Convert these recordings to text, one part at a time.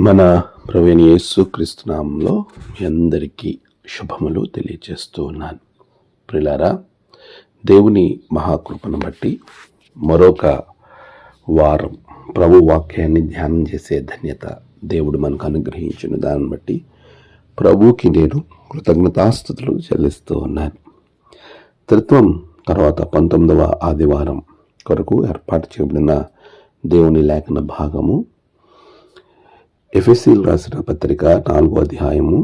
మన ప్రవీణ్ యేసు క్రీస్తునామంలో మీ అందరికీ శుభములు తెలియజేస్తూ ఉన్నాను. ప్రిలారా దేవుని మహాకృపను బట్టి మరొక వారం ప్రభు వాక్యాన్ని ధ్యానం చేసే ధన్యత దేవుడు మనకు అనుగ్రహించిన దాన్ని బట్టి ప్రభుకి నేను కృతజ్ఞతాస్థుతులు చెల్లిస్తూ ఉన్నాను. త్రిత్వం తర్వాత పంతొమ్మిదవ ఆదివారం కొరకు ఏర్పాటు చేయబడిన దేవుని లేఖన భాగము ఎఫ్ఎస్సీలు రాసిన పత్రిక నాలుగో అధ్యాయము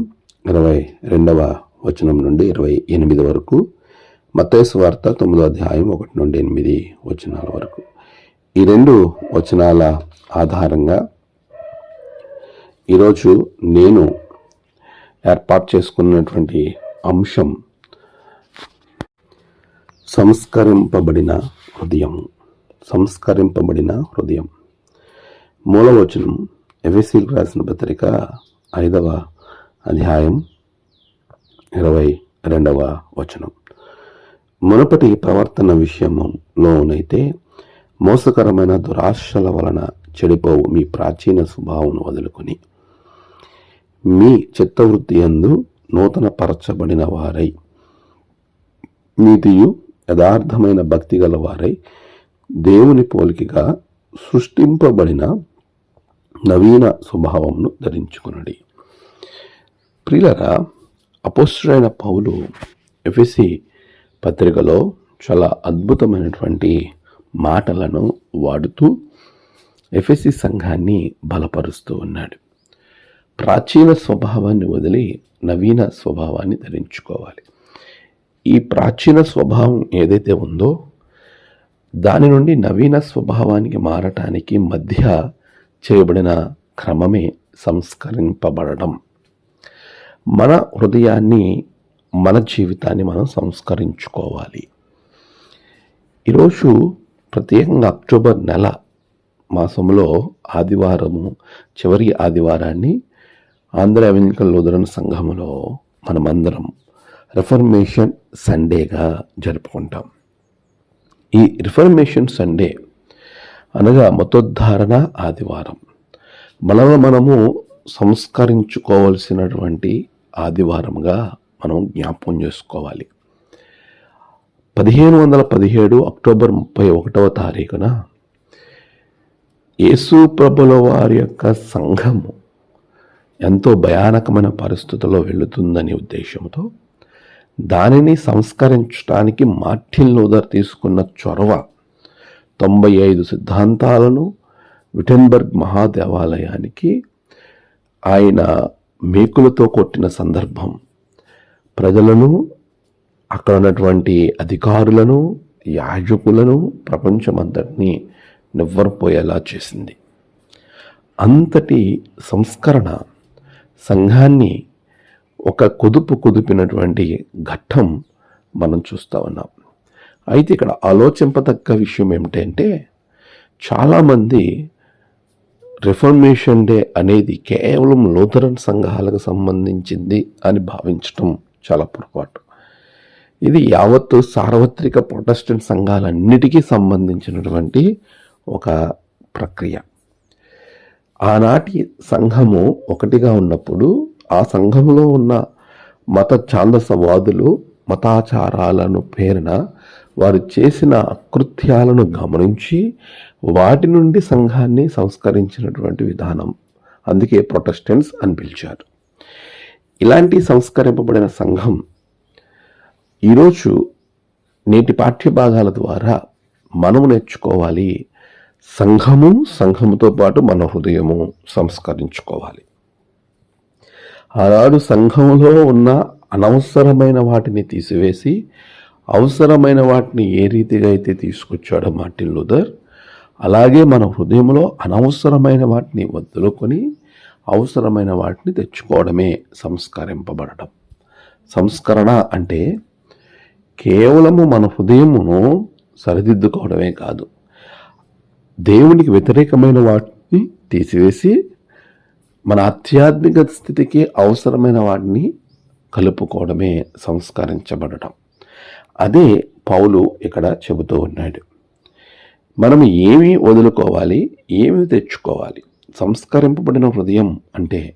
ఇరవై రెండవ వచనం నుండి ఇరవై ఎనిమిది వరకు మతేసు వార్త తొమ్మిదో అధ్యాయం ఒకటి నుండి ఎనిమిది వచనాల వరకు. ఈ రెండు వచనాల ఆధారంగా ఈరోజు నేను ఏర్పాటు చేసుకున్నటువంటి అంశం సంస్కరింపబడిన హృదయం. సంస్కరింపబడిన హృదయం. మూలవచనం ఎఫ్ఎస్సీలకు రాసిన పత్రిక ఐదవ అధ్యాయం ఇరవై రెండవ వచనం. మునపటి ప్రవర్తన విషయంలోనైతే మోసకరమైన దురాశల వలన చెడిపోవు మీ ప్రాచీన స్వభావం వదులుకొని. మీ చిత్తవృత్తి అందు నూతన పరచబడిన వారై. నీతియు యథార్థమైన భక్తి గల వారై. దేవుని పోలికగా సృష్టింపబడిన నవీన స్వభావంను ధరించుకునడి. ప్రియులరా అపోస్టుడైన పౌలు ఎఫ్ఎసి పత్రికలో చాలా అద్భుతమైనటువంటి మాటలను వాడుతూ ఎఫ్ఎసి సంఘాన్ని బలపరుస్తూ ఉన్నాడు. ప్రాచీన స్వభావాన్ని వదిలి నవీన స్వభావాన్ని ధరించుకోవాలి. ఈ ప్రాచీన స్వభావం ఏదైతే ఉందో దాని నుండి నవీన స్వభావానికి మారటానికి మధ్య చేయబడిన క్రమమే సంస్కరింపబడడం. మన హృదయాన్ని మన జీవితాన్ని మనం సంస్కరించుకోవాలి. ఈరోజు ప్రత్యేకంగా అక్టోబర్ నెల మాసంలో ఆదివారము చివరి ఆదివారాన్ని ఆంధ్ర ఎవెంకల్ లూథరన్ సంఘములో మనమందరం రిఫర్మేషన్ సండేగా జరుపుకుంటాం. ఈ రిఫర్మేషన్ సండే అనగా మతోద్ధారణ ఆదివారం. మనల్ని మనము సంస్కరించుకోవలసినటువంటి ఆదివారంగా మనం జ్ఞాపకం చేసుకోవాలి. పదిహేను వందల పదిహేడు అక్టోబర్ ముప్పై ఒకటవ తారీఖున యేసు ప్రభుల వారి యొక్క సంఘము ఎంతో భయానకమైన పరిస్థితుల్లో వెళుతుందనే ఉద్దేశంతో దానిని సంస్కరించడానికి మార్టిన్ లూథర్ తీసుకున్న చొరవ తొంభై ఐదు సిద్ధాంతాలను విటెన్బర్గ్ మహాదేవాలయానికి ఆయన మేకులతో కొట్టిన సందర్భం. ప్రజలను అక్కడ ఉన్నటువంటి అధికారులను యాజకులను ప్రపంచమంతటినీ నివ్వరపోయేలా చేసింది. అంతటి సంస్కరణ సంఘాన్ని ఒక కుదుపు కుదిపినటువంటి ఘట్టం మనం చూస్తూ ఉన్నాం. అయితే ఇక్కడ ఆలోచింపదగ్గ విషయం ఏమిటంటే చాలామంది రిఫర్మేషన్ డే అనేది కేవలం లూథరన్ సంఘాలకు సంబంధించింది అని భావించటం చాలా పొరపాటు. ఇది యావత్తు సార్వత్రిక ప్రొటెస్టెంట్ సంఘాలన్నిటికీ సంబంధించినటువంటి ఒక ప్రక్రియ. ఆనాటి సంఘము ఒకటిగా ఉన్నప్పుడు ఆ సంఘంలో ఉన్న మత ఛాందసవాదులు మతాచారాలను పేరున వారు చేసిన అకృత్యాలను గమనించి వాటి నుండి సంఘాన్ని సంస్కరించినటువంటి విధానం. అందుకే ప్రొటెస్టెంట్స్ అని పిలిచారు. ఇలాంటి సంస్కరింపబడిన సంఘం ఈరోజు నేటి పాఠ్యభాగాల ద్వారా మనము నేర్చుకోవాలి. సంఘము సంఘముతో పాటు మన హృదయము సంస్కరించుకోవాలి. ఆనాడు సంఘంలో ఉన్న అనవసరమైన వాటిని తీసివేసి అవసరమైన వాటిని ఏ రీతిగా అయితే తీసుకొచ్చాడో మార్టిన్ లూథర్ అలాగే మన హృదయంలో అనవసరమైన వాటిని వదులుకొని అవసరమైన వాటిని తెచ్చుకోవడమే సంస్కరింపబడటం. సంస్కరణ అంటే కేవలము మన హృదయమును సరిదిద్దుకోవడమే కాదు దేవునికి వ్యతిరేకమైన వాటిని తీసివేసి మన ఆధ్యాత్మిక స్థితికి అవసరమైన వాటిని కలుపుకోవడమే సంస్కరించబడటం. అదే పౌలు ఇక్కడ చెబుతూ ఉన్నాడు. మనం ఏమి వదులుకోవాలి? ఏమి తెచ్చుకోవాలి? సంస్కరింపబడిన హృదయం అంటే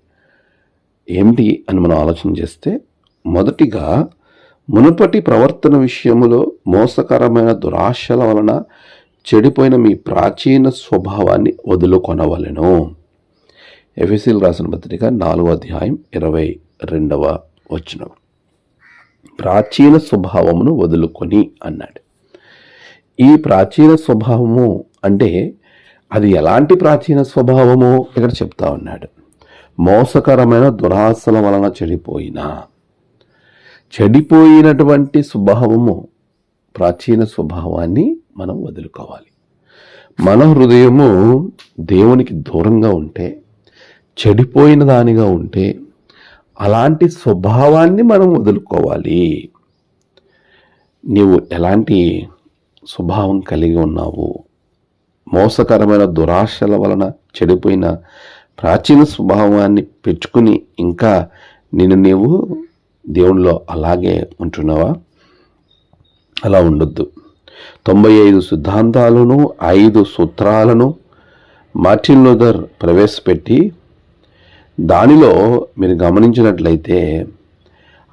ఏమిటి అని మనం ఆలోచన చేస్తే మొదటిగా మునుపటి ప్రవర్తన విషయములో మోసకరమైన దురాశల వలన చెడిపోయిన మీ ప్రాచీన స్వభావాన్ని వదులుకొనవలెను. ఎఫ్ఎస్సీలు రాసిన పత్రిక నాలుగో అధ్యాయం ఇరవై రెండవ వచనం. ప్రాచీన స్వభావమును వదులుకొని అన్నాడు. ఈ ప్రాచీన స్వభావము అంటే అది ఎలాంటి ప్రాచీన స్వభావము? ఇక్కడ చెప్తా ఉన్నాడు. మోసకరమైన దురాశల వలన చెడిపోయిన. చెడిపోయినటువంటి స్వభావము ప్రాచీన స్వభావాన్ని మనం వదులుకోవాలి. మన హృదయము దేవునికి దూరంగా ఉంటే చెడిపోయిన దానిగా ఉంటే అలాంటి స్వభావాన్ని మనం వదులుకోవాలి. నీవు ఎలాంటి స్వభావం కలిగి ఉన్నావు? మోసకరమైన దురాశల వలన చెడిపోయిన ప్రాచీన స్వభావాన్ని పెంచుకుని ఇంకా నేను నీవు దేవునిలో అలాగే ఉంటున్నావా? అలా ఉండొద్దు. తొంభై ఐదు సిద్ధాంతాలను ఐదు సూత్రాలను మార్టిన్ లూథర్ ప్రవేశపెట్టి దానిలో మీరు గమనించినట్లయితే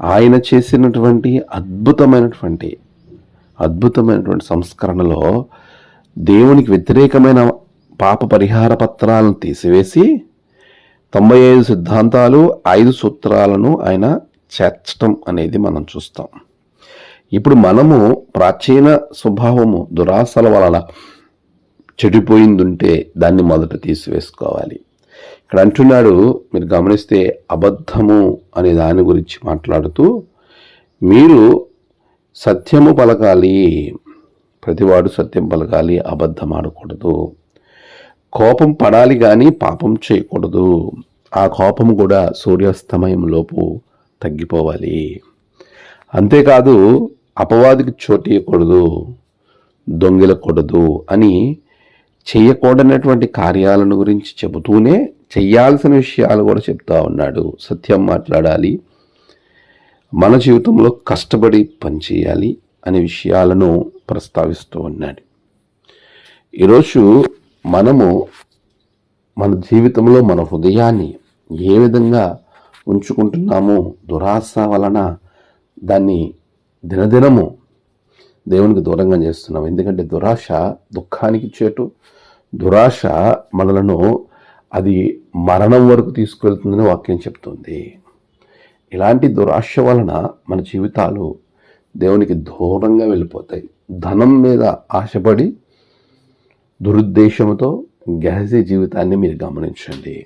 ఆయన చేసినటువంటి అద్భుతమైనటువంటి అద్భుతమైనటువంటి సంస్కరణలో దేవునికి వ్యతిరేకమైన పాప పరిహార పత్రాలను తీసివేసి తొంభై ఐదు సిద్ధాంతాలు ఐదు సూత్రాలను ఆయన చేర్చటం అనేది మనం చూస్తాం. ఇప్పుడు మనము ప్రాచీన స్వభావము దురాశల వలన చెడిపోయిందుంటే దాన్ని మొదట తీసివేసుకోవాలి. ఇక్కడ అంటున్నాడు మీరు గమనిస్తే అబద్ధము అనే దాని గురించి మాట్లాడుతూ మీరు సత్యము పలకాలి ప్రతివాడు సత్యం పలకాలి అబద్ధం ఆడకూడదు. కోపం పడాలి కానీ పాపం చేయకూడదు. ఆ కోపం కూడా సూర్యాస్తమయం లోపు తగ్గిపోవాలి. అంతేకాదు అపవాదికి చోటు ఇవ్వకూడదు దొంగిలకూడదు అని చేయకూడనటువంటి కార్యాలను గురించి చెబుతూనే చేయాల్సిన విషయాలు కూడా చెప్తా ఉన్నాడు. సత్యం మాట్లాడాలి. మన జీవితంలో కష్టపడి పనిచేయాలి అనే విషయాలను ప్రస్తావిస్తూ ఉన్నాడు. ఈరోజు మనము మన జీవితంలో మన హృదయాన్ని ఏ విధంగా ఉంచుకుంటున్నామో దురాశ వలన దాన్ని దినదినము దేవునికి దూరంగా చేస్తున్నాం. ఎందుకంటే దురాశ దుఃఖానికి చేటు దురాశ మనలను అది మరణం వరకు తీసుకెళ్తుందని వాక్యం చెప్తుంది. ఇలాంటి దురాశ వలన మన జీవితాలు దేవునికి దూరంగా వెళ్ళిపోతాయి. ధనం మీద ఆశపడి దురుద్దేశంతో గ్యాసీ జీవితాన్ని మీరు గమనించండి.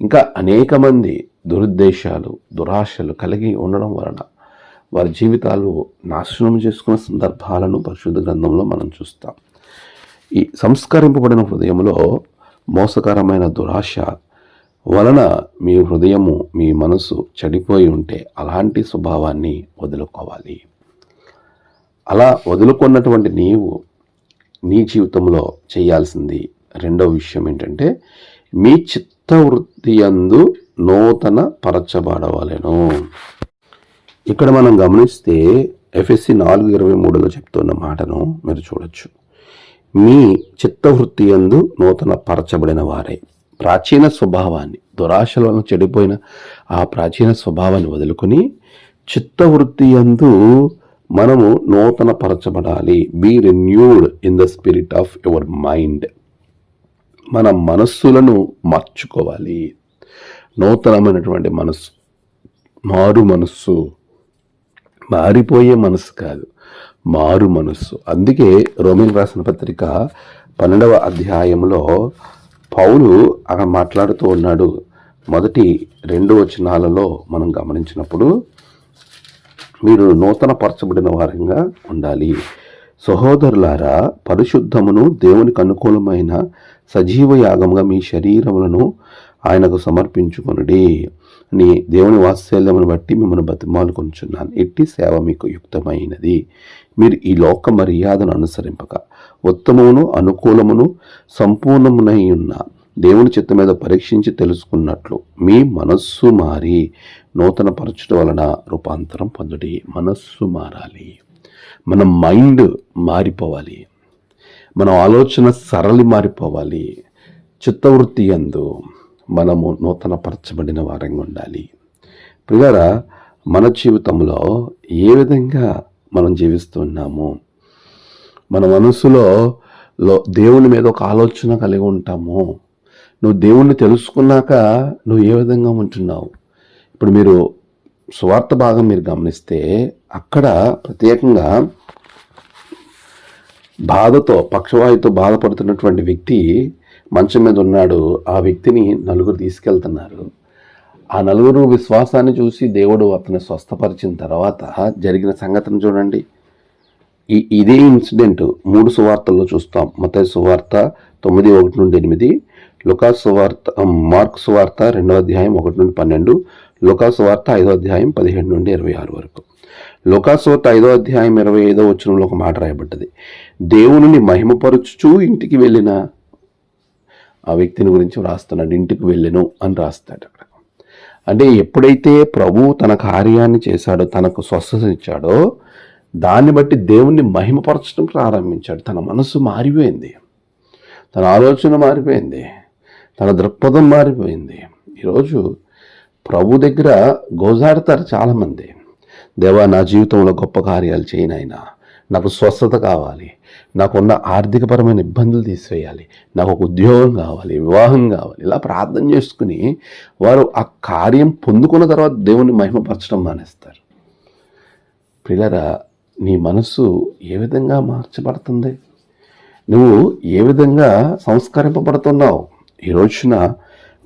ఇంకా అనేక మంది దురుద్దేశాలు దురాశలు కలిగి ఉండడం వలన వారి జీవితాలు నాశనం చేసుకున్న సందర్భాలను పరిశుద్ధ గ్రంథంలో మనం చూస్తాం. ఈ సంస్కరింపబడిన హృదయంలో మోసకరమైన దురాశ వలన మీ హృదయము మీ మనసు చెడిపోయి ఉంటే అలాంటి స్వభావాన్ని వదులుకోవాలి. అలా వదులుకున్నటువంటి నీవు నీ జీవితంలో చేయాల్సింది రెండవ విషయం ఏంటంటే మీ చిత్తవృత్తి అందు నూతన పరచబడవలెను. ఇక్కడ మనం గమనిస్తే ఎఫ్ఎస్సి నాలుగు ఇరవై మూడులో చెప్తున్న మాటను మీరు చూడొచ్చు. మీ చిత్తవృత్తి ఎందు నూతన పరచబడిన వారే ప్రాచీన స్వభావాన్ని దురాశలను చెడిపోయిన ఆ ప్రాచీన స్వభావాన్ని వదులుకొని చిత్తవృత్తి ఎందు మనము నూతన పరచబడాలి be renewed in the spirit of your mind మన మనస్సులను మార్చుకోవాలి. నూతనమైనటువంటి మనస్సు మారు మనస్సు మారిపోయే మనస్సు కాదు మారు మనస్సు అందుకే రోమిన్ రాసిన పత్రిక పన్నెండవ అధ్యాయంలో పౌలు అక్కడ మాట్లాడుతూ ఉన్నాడు. మొదటి రెండు వచనాలలో మనం గమనించినప్పుడు మీరు నూతన పరచబడిన వారంగా ఉండాలి. సహోదరులారా పరిశుద్ధమును దేవునికి అనుకూలమైన సజీవ యాగంగా మీ శరీరములను ఆయనకు సమర్పించుకొనుడి. నీ దేవుని వాత్సల్యమును బట్టి మిమ్మల్ని బతిమాలుకొంచున్నాను ఎట్టి సేవ మీకు యుక్తమైనది. మీరు ఈ లోక మర్యాదను అనుసరింపక ఉత్తమమును అనుకూలమును సంపూర్ణమునై ఉన్న దేవుని చిత్త మీద పరీక్షించి తెలుసుకున్నట్లు మీ మనస్సు మారి నూతన పరచుట వలన రూపాంతరం పొందుడి. మనస్సు మారాలి. మన మైండ్ మారిపోవాలి. మన ఆలోచన సరళి మారిపోవాలి. చిత్తవృత్తి యందు మనము నూతనపరచబడిన వారంగా ఉండాలి. ప్రియారా మన జీవితంలో ఏ విధంగా మనం జీవిస్తున్నాము మన మనసులో లో దేవుని మీద ఒక ఆలోచన కలిగి ఉంటాము నువ్వు దేవుణ్ణి తెలుసుకున్నాక నువ్వు ఏ విధంగా ఉంటున్నావు? ఇప్పుడు మీరు స్వార్థ భాగం మీరు గమనిస్తే అక్కడ ప్రత్యేకంగా బాధతో పక్షవాయుతో బాధపడుతున్నటువంటి వ్యక్తి మంచం మీద ఉన్నాడు. ఆ వ్యక్తిని నలుగురు తీసుకెళ్తున్నారు. ఆ నలుగురు విశ్వాసాన్ని చూసి దేవుడు అతన్ని స్వస్థపరిచిన తర్వాత జరిగిన సంగతిని చూడండి. ఈ ఇదే ఇన్సిడెంట్ మూడు సువార్తల్లో చూస్తాం. మత సువార్త తొమ్మిది ఒకటి నుండి ఎనిమిది. లుకా సువార్త మార్క్ సువార్త రెండో అధ్యాయం ఒకటి నుండి పన్నెండు. లుకా సువార్త ఐదో అధ్యాయం పదిహేడు నుండి ఇరవై ఆరు వరకు. లుకా సువార్త ఐదో అధ్యాయం ఇరవై ఐదో వచనంలో ఒక మాట రాయబడ్డది. దేవుని మహిమపరుచుచూ ఇంటికి వెళ్ళిన ఆ వ్యక్తిని గురించి వ్రాస్తున్నాడు ఇంటికి వెళ్ళెను అని రాస్తాడు అక్కడ. అంటే ఎప్పుడైతే ప్రభు తన కార్యాన్ని చేశాడో తనకు స్వస్థత ఇచ్చాడో దాన్ని బట్టి దేవుణ్ణి మహిమపరచడం ప్రారంభించాడు. తన మనసు మారిపోయింది. తన ఆలోచన మారిపోయింది. తన దృక్పథం మారిపోయింది. ఈరోజు ప్రభు దగ్గర గోజాడతారు చాలామంది. దేవా నా జీవితంలో గొప్ప కార్యాలు చేయనైనా నాకు స్వస్థత కావాలి. నాకున్న ఆర్థికపరమైన ఇబ్బందులు తీసివేయాలి. నాకు ఒక ఉద్యోగం కావాలి వివాహం కావాలి. ఇలా ప్రార్థన చేసుకుని వారు ఆ కార్యం పొందుకున్న తర్వాత దేవుణ్ణి మహిమపరచడం మానేస్తారు. పిల్లరా నీ మనస్సు ఏ విధంగా మార్చబడుతుంది? నువ్వు ఏ విధంగా సంస్కరింపబడుతున్నావు? ఈ రోజున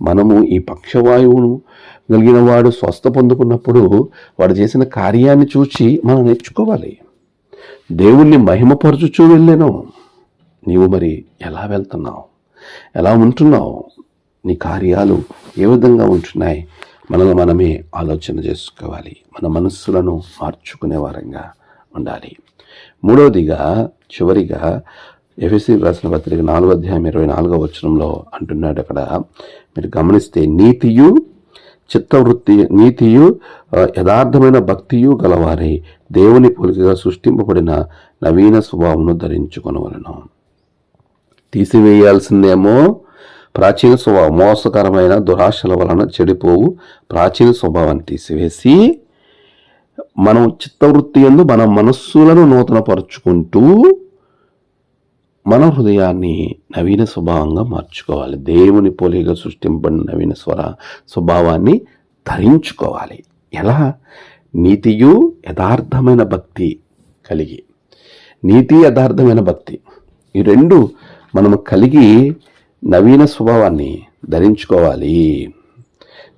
మనము ఈ పక్షవాయువును కలిగిన వాడు స్వస్థ పొందుకున్నప్పుడు వాడు చేసిన కార్యాన్ని చూచి మనం నేర్చుకోవాలి. దేవుణ్ణి మహిమపరచుచూ వెళ్ళాను. నీవు మరి ఎలా వెళ్తున్నావు? ఎలా ఉంటున్నావు? నీ కార్యాలు ఏ విధంగా ఉంటున్నాయి? మనల్ని మనమే ఆలోచన చేసుకోవాలి. మన మనస్సులను మార్చుకునే వారంగా ఉండాలి. మూడవదిగా చివరిగా ఎఫ్ఎస్సి రాసిన పత్రిక నాలుగో అధ్యాయం ఇరవై నాలుగో వచనంలో అంటున్నాడు అక్కడ. మీరు గమనిస్తే నీతియు చిత్తవృత్తి నీతియు యథార్థమైన భక్తియు గలవారై. దేవుని పోలికగా సృష్టింపబడిన నవీన స్వభావమును ధరించుకొనవలను. తీసివేయాల్సిందేమో? ప్రాచీన స్వభావం మోసకరమైన దురాశల వలన చెడిపోవు ప్రాచీన స్వభావాన్ని తీసివేసి మనం చిత్తవృత్తి ఎందు మన మనస్సులను నూతనపరుచుకుంటూ మన హృదయాన్ని నవీన స్వభావంగా మార్చుకోవాలి. దేవుని పోలిగా సృష్టింపబడిన నవీన స్వర స్వభావాన్ని ధరించుకోవాలి. ఎలా? నీతియు యథార్థమైన భక్తి కలిగి. నీతి యథార్థమైన భక్తి. ఈ రెండు మనము కలిగి నవీన స్వభావాన్ని ధరించుకోవాలి.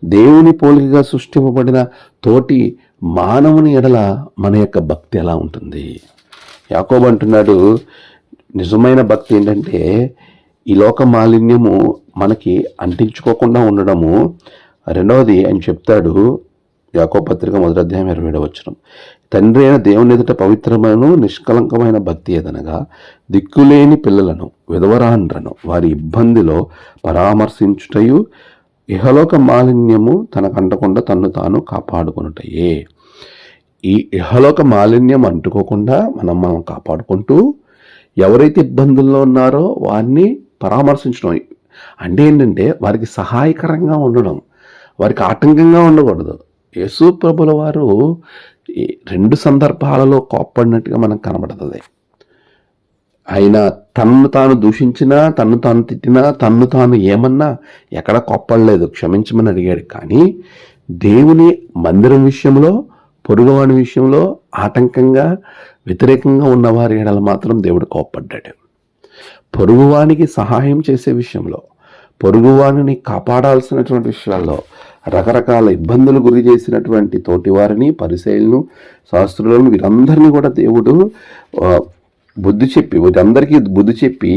దేవుని పోలికగా సృష్టింపబడిన తోటి మానవుని ఎడల మన యొక్క భక్తి ఎలా ఉంటుంది? యాకోబు అంటున్నాడు నిజమైన భక్తి ఏంటంటే ఈ లోక మాలిన్యము మనకి అంటించుకోకుండా ఉండడము. రెండవది ఆయన చెప్తాడు యాకో పత్రిక మొదటి అధ్యాయం ఇరవై ఏడవ వచ్చిన తండ్రి అయిన దేవుని ఎదుట పవిత్రమైన నిష్కలంకమైన భక్తి ఏదనగా దిక్కులేని పిల్లలను విధవరాండ్రను వారి ఇబ్బందిలో పరామర్శించుటయు ఇహలోక మాలిన్యము తనకు అంటకుండా తన్ను తాను కాపాడుకొనుటయే. ఈ ఇహలోక మాలిన్యం అంటుకోకుండా మనం మనం కాపాడుకుంటూ ఎవరైతే ఇబ్బందుల్లో ఉన్నారో వారిని పరామర్శించడం. అంటే ఏంటంటే వారికి సహాయకరంగా ఉండడం. వారికి ఆటంకంగా ఉండకూడదు. యేసు ప్రభుల వారు ఈ రెండు సందర్భాలలో కోప్పడినట్టుగా మనకు కనబడుతుంది. ఆయన తన్ను తాను దూషించినా తన్ను తాను తిట్టినా తన్ను తాను ఏమన్నా ఎక్కడ కోప్పడలేదు క్షమించమని అడిగాడు. కానీ దేవుని మందిరం విషయంలో పొరుగువాడి విషయంలో ఆటంకంగా వ్యతిరేకంగా ఉన్నవారి ఎడల మాత్రం దేవుడు కోప్పడ్డాడు. పొరుగువానికి సహాయం చేసే విషయంలో పొరుగువాణిని కాపాడాల్సినటువంటి విషయాల్లో రకరకాల ఇబ్బందులు గురి చేసినటువంటి తోటివారిని పరిశైలను శాస్త్రులను వీరందరినీ కూడా దేవుడు బుద్ధి చెప్పి వీరందరికీ బుద్ధి చెప్పి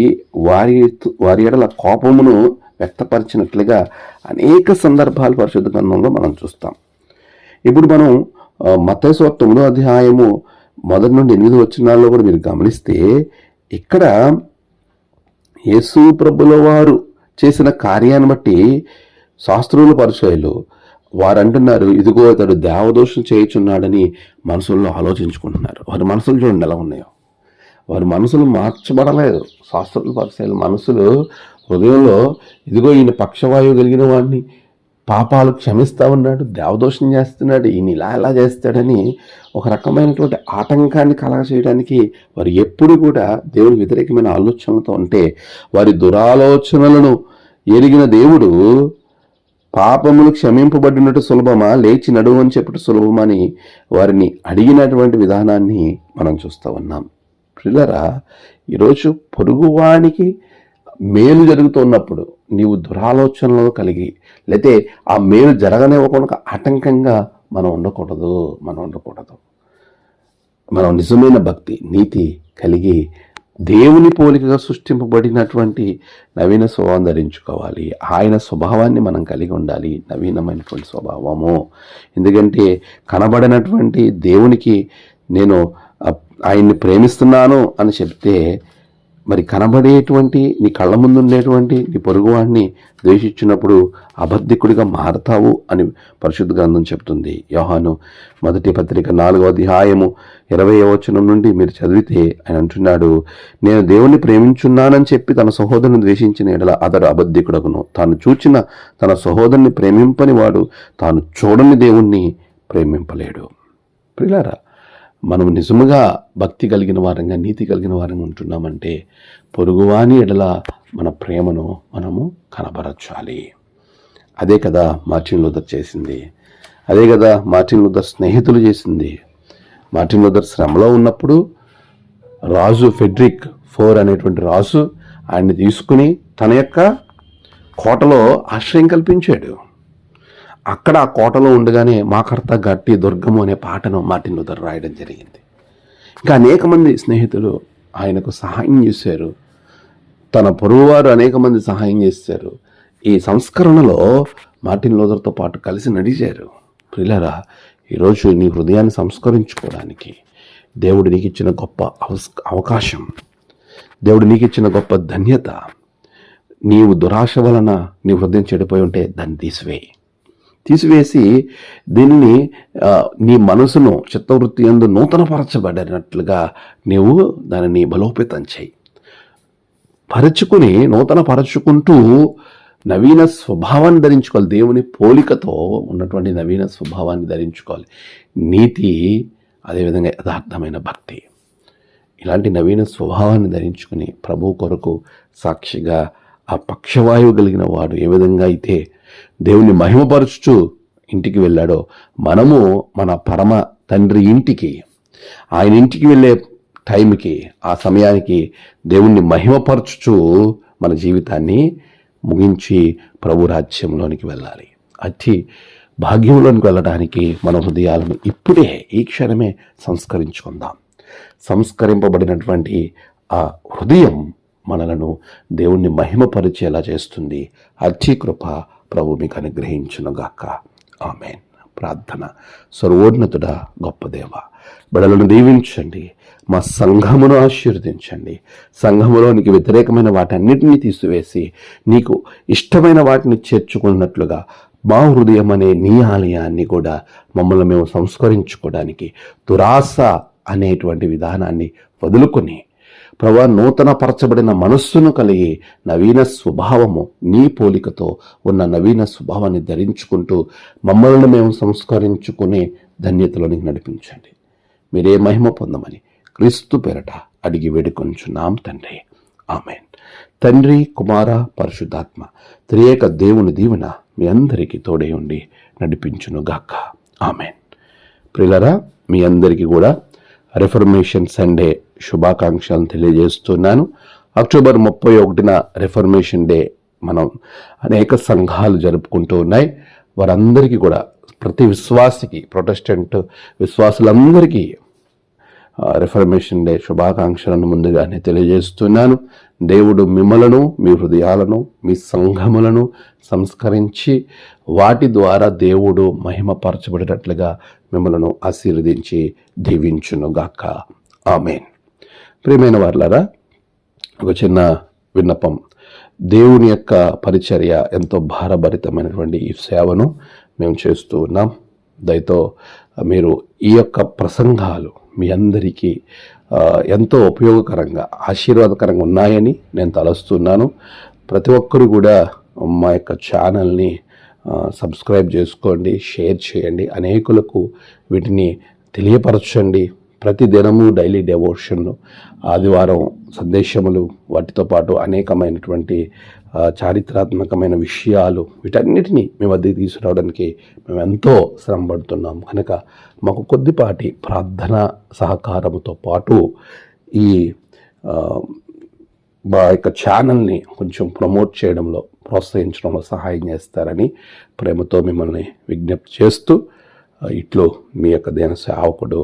వారి వారి ఎడల కోపమును వ్యక్తపరిచినట్లుగా అనేక సందర్భాలు పరిశుద్ధ గ్రంథంలో మనం చూస్తాం. ఇప్పుడు మనం మతేశ్వర తొమ్మిదో అధ్యాయము మొదటి నుండి ఎనిమిది వచ్చినాల్లో కూడా మీరు గమనిస్తే ఇక్కడ యేసు ప్రభుల వారు చేసిన కార్యాన్ని బట్టి శాస్త్రుల పరిచయాలు వారు అంటున్నారు ఇదిగో అతడు దేవదోషం చేయుచున్నాడని మనసుల్లో ఆలోచించుకుంటున్నారు. వారి మనసులు చూడండి ఎలా ఉన్నాయో. వారి మనసులు మార్చబడలేదు. శాస్త్రుల పరిచయాలు మనసులు హృదయంలో ఇదిగో ఈయన పక్షవాయువు కలిగిన వాడిని పాపాలు క్షమిస్తా ఉన్నాడు దేవదోషం చేస్తున్నాడు ఈయన ఇలా ఎలా చేస్తాడని ఒక రకమైనటువంటి ఆటంకాన్ని కలగ చేయడానికి వారు ఎప్పుడు కూడా దేవుని వ్యతిరేకమైన ఆలోచనలతో ఉంటే వారి దురాలోచనలను ఎరిగిన దేవుడు పాపములు క్షమింపబడినట్టు సులభమా? లేచి నడువు అని సులభమా సులభమని వారిని అడిగినటువంటి విధానాన్ని మనం చూస్తూ ఉన్నాం. పిల్లరా ఈరోజు పొరుగువానికి మేలు జరుగుతున్నప్పుడు నీవు దురాలోచనలు కలిగి లేతే ఆ మేలు జరగనివ్వకుండా ఆటంకంగా మనం ఉండకూడదు మనం ఉండకూడదు. మనం నిజమైన భక్తి నీతి కలిగి దేవుని పోలికగా సృష్టింపబడినటువంటి నవీన స్వభావం ధరించుకోవాలి. ఆయన స్వభావాన్ని మనం కలిగి ఉండాలి. నవీనమైనటువంటి స్వభావము. ఎందుకంటే కనబడినటువంటి దేవునికి నేను ఆయన్ని ప్రేమిస్తున్నాను అని చెప్తే మరి కనబడేటువంటి నీ కళ్ళ ముందు ఉండేటువంటి నీ పొరుగువాడిని ద్వేషించినప్పుడు అబద్ధికుడిగా మారతావు అని పరిశుద్ధ గ్రంథం చెప్తుంది. యోహాను మొదటి పత్రిక నాలుగో అధ్యాయము ఇరవై వచనం నుండి మీరు చదివితే ఆయన అంటున్నాడు నేను దేవుణ్ణి ప్రేమించున్నానని చెప్పి తన సహోదరుని ద్వేషించిన ఎడల అతడు అబద్ధికుడగును. తాను చూచిన తన సహోదరుని ప్రేమింపని వాడు తాను చూడని దేవుణ్ణి ప్రేమింపలేడు. ప్రిలారా మనం నిజముగా భక్తి కలిగిన వారంగా నీతి కలిగిన వారంగా ఉంటున్నామంటే పొరుగువాని ఎడల మన ప్రేమను మనము కనబరచాలి. అదే కదా మార్టిన్ లూథర్ చేసింది. అదే కదా మార్టిన్ లూథర్ స్నేహితులు చేసింది. మార్టిన్ లూథర్ శ్రమలో ఉన్నప్పుడు రాజు ఫెడ్రిక్ ఫోర్ అనేటువంటి రాజు ఆయన్ని తీసుకుని తన యొక్క కోటలో ఆశ్రయం కల్పించాడు. అక్కడ ఆ కోటలో ఉండగానే మాకర్త గట్టి దుర్గము అనే పాటను మార్టిన్ లూథర్ రాయడం జరిగింది. ఇంకా అనేక మంది స్నేహితులు ఆయనకు సహాయం చేశారు. తన పొరుగువారు అనేక మంది సహాయం చేశారు. ఈ సంస్కరణలో మార్టిన్ లూథర్తో పాటు కలిసి నడిచారు. ప్రిలరా ఈరోజు నీ హృదయాన్ని సంస్కరించుకోవడానికి దేవుడు నీకు ఇచ్చిన గొప్ప అవస్ అవకాశం. దేవుడు నీకు ఇచ్చిన గొప్ప ధన్యత. నీవు దురాశ వలన నీ హృదయం చెడిపోయి ఉంటే దాన్ని తీసివేయి. తీసివేసి దీనిని నీ మనసును చిత్తవృత్తి ఎందు నూతనపరచబడినట్లుగా నీవు దానిని బలోపేతం చేయి. పరచుకుని నూతన పరచుకుంటూ నవీన స్వభావాన్ని ధరించుకోవాలి. దేవుని పోలికతో ఉన్నటువంటి నవీన స్వభావాన్ని ధరించుకోవాలి. నీతి అదేవిధంగా యథార్థమైన భక్తి. ఇలాంటి నవీన స్వభావాన్ని ధరించుకుని ప్రభు కొరకు సాక్షిగా ఆ పక్షవాయువు కలిగిన వాడు ఏ విధంగా అయితే దేవుని మహిమపరచుచు ఇంటికి వెళ్ళాడో. మనము మన పరమ తండ్రి ఇంటికి ఆయన ఇంటికి వెళ్ళే టైంకి ఆ సమయానికి దేవుణ్ణి మహిమపరచుచు మన జీవితాన్ని ముగించి ప్రభు రాజ్యంలోనికి వెళ్ళాలి. అతి భాగ్యంలోనికి వెళ్ళడానికి మన హృదయాలను ఇప్పుడే ఈ క్షణమే సంస్కరించుకుందాం. సంస్కరింపబడినటువంటి ఆ హృదయం మనలను దేవుణ్ణి మహిమపరిచేలా చేస్తుంది. అతి కృప ప్రభు మీకు అనుగ్రహించునుగాక. ఆమెన్. ప్రార్థన. సర్వోన్నతుడ గొప్ప దేవ బిడలను దీవించండి. మా సంఘమును ఆశీర్వదించండి. సంఘములోనికి వ్యతిరేకమైన వాటన్నిటిని తీసివేసి నీకు ఇష్టమైన వాటిని చేర్చుకున్నట్లుగా మా హృదయం అనే నీ ఆలయాన్ని కూడా మమ్మల్ని మేము సంస్కరించుకోవడానికి దురాశ అనేటువంటి విధానాన్ని వదులుకొని ప్రభా నూతన పరచబడిన మనస్సును కలిగి నవీన స్వభావము నీ పోలికతో ఉన్న నవీన స్వభావాన్ని ధరించుకుంటూ మమ్మల్ని మేము సంస్కరించుకునే ధన్యతలోనికి నడిపించండి. మీరే మహిమ పొందమని క్రీస్తు పేరట అడిగి వేడుకొంచున్నాం తండ్రి. ఆమెన్. తండ్రి కుమార పరిశుద్ధాత్మ త్రియేక దేవుని దీవెన మీ అందరికీ తోడే ఉండి నడిపించునుగాక. ఆమెన్. ప్రిలరా మీ అందరికీ కూడా రిఫర్మేషన్ సండే శుభాకాంక్షలను తెలియజేస్తున్నాను. అక్టోబర్ ముప్పై ఒకటిన రిఫర్మేషన్ డే మనం అనేక సంఘాలు జరుపుకుంటూ ఉన్నాయి. వారందరికీ కూడా ప్రతి విశ్వాసికి ప్రొటెస్టెంట్ విశ్వాసులందరికీ రిఫర్మేషన్ డే శుభాకాంక్షలను ముందుగానే తెలియజేస్తున్నాను. దేవుడు మిమ్మలను మీ హృదయాలను మీ సంఘములను సంస్కరించి వాటి ద్వారా దేవుడు మహిమపరచబడినట్లుగా మిమ్మలను ఆశీర్వదించి దీవించునుగాక. ఆమెన్. ప్రియమైన వాళ్ళారా ఒక చిన్న విన్నపం. దేవుని యొక్క పరిచర్య ఎంతో భారభరితమైనటువంటి ఈ సేవను మేము చేస్తూ ఉన్నాం. దయతో మీరు ఈ యొక్క ప్రసంగాలు మీ అందరికీ ఎంతో ఉపయోగకరంగా ఆశీర్వాదకరంగా ఉన్నాయని నేను తలస్తున్నాను. ప్రతి ఒక్కరు కూడా మా యొక్క ఛానల్ని సబ్స్క్రైబ్ చేసుకోండి షేర్ చేయండి. అనేకులకు వీటిని తెలియపరచండి. ప్రతి దినము డైలీ డెవోషన్ ఆదివారం సందేశములు వాటితో పాటు అనేకమైనటువంటి చారిత్రాత్మకమైన విషయాలు వీటన్నిటినీ మీ వద్దకు తీసుకురావడానికి మేము ఎంతో శ్రమ పడుతున్నాం కనుక మాకు కొద్దిపాటి ప్రార్థన సహకారంతో పాటు ఈ మా యొక్క ఛానల్ని కొంచెం ప్రమోట్ చేయడంలో ప్రోత్సహించడంలో సహాయం చేస్తారని ప్రేమతో మిమ్మల్ని విజ్ఞప్తి చేస్తూ ఇట్లు మీ యొక్క దేన సేవకుడు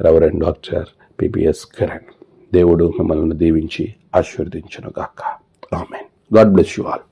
రెవరెండ్ డాక్టర్ పిపిఎస్ కిరణ్ దేవుడు మిమ్మల్ని దీవించి ఆశీర్వదించును గాక amen God bless you all